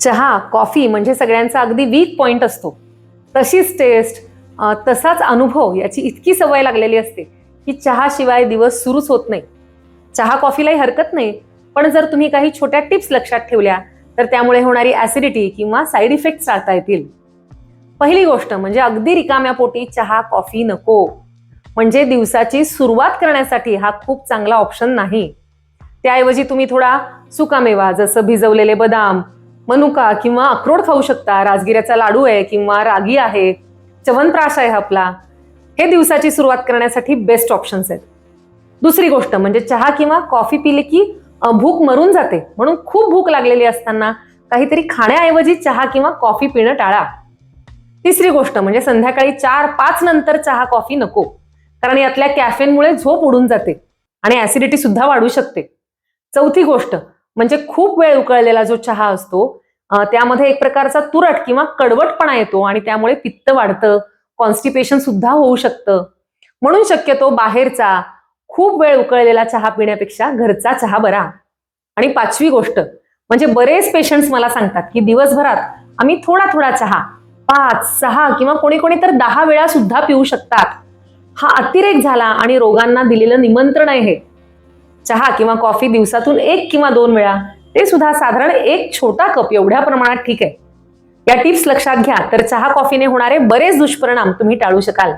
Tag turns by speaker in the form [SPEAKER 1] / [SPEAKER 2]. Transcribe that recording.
[SPEAKER 1] चहा कॉफी म्हणजे सगळ्यांचा अगदी वीक पॉईंट असतो. तशीच टेस्ट तसाच अनुभव याची इतकी सवय लागलेली असते की चहाशिवाय दिवस सुरूच होत नाही. चहा कॉफीलाही हरकत नाही पण जर तुम्ही काही छोट्या टिप्स लक्षात ठेवल्या तर त्यामुळे होणारी ॲसिडिटी किंवा साईड इफेक्ट टाळता येतील. पहिली गोष्ट म्हणजे अगदी रिकाम्या पोटी चहा कॉफी नको. म्हणजे दिवसाची सुरुवात करण्यासाठी हा खूप चांगला ऑप्शन नाही. त्याऐवजी तुम्ही थोडा सुकामेवा जसं भिजवलेले बदाम मनुका किंवा अक्रोड खाऊ शकता राजगिऱ्याचा लाडू आहे किंवा रागी आहे च्यवनप्राश आहे आपला हे दिवसाची सुरुवात करण्यासाठी बेस्ट ऑप्शन्स आहेत. दुसरी गोष्ट म्हणजे चहा किंवा कॉफी पिली की भूक मरून जाते. म्हणून खूप भूक लागलेली असताना काहीतरी खाण्याऐवजी चहा किंवा कॉफी पिणं टाळा. तिसरी गोष्ट म्हणजे संध्याकाळी चार पाच नंतर चहा कॉफी नको. कारण यातल्या कॅफेनमुळे झोप उडून जाते आणि ऍसिडिटी सुद्धा वाढू शकते. चौथी गोष्ट म्हणजे खूप वेळ उकळलेला जो चहा असतो त्यामध्ये एक प्रकारचा तुरट किंवा कडवटपणा येतो आणि त्यामुळे पित्त वाढतं कॉन्स्टिपेशन सुद्धा होऊ शकतं. म्हणून शक्यतो बाहेरचा खूप वेळ उकळलेला चहा पिण्यापेक्षा घरचा चहा बरा. आणि पाचवी गोष्ट म्हणजे बरेच पेशंट्स मला सांगतात की दिवसभरात आम्ही थोडा थोडा चहा पाच सहा किंवा कोणी कोणी तर दहा वेळा सुद्धा पिऊ शकतात. हा अतिरेक झाला आणि रोगांना दिलेलं निमंत्रण आहे चहा किंवा कॉफी दिवसातून एक किंवा दोन वेळा. ते सुद्धा साधारण एक छोटा कप एवढ्या प्रमाणात ठीक आहे. या टिप्स लक्षात घ्या. तर चहा कॉफीने होणारे बरेच दुष्परिणाम तुम्ही टाळू शकाल.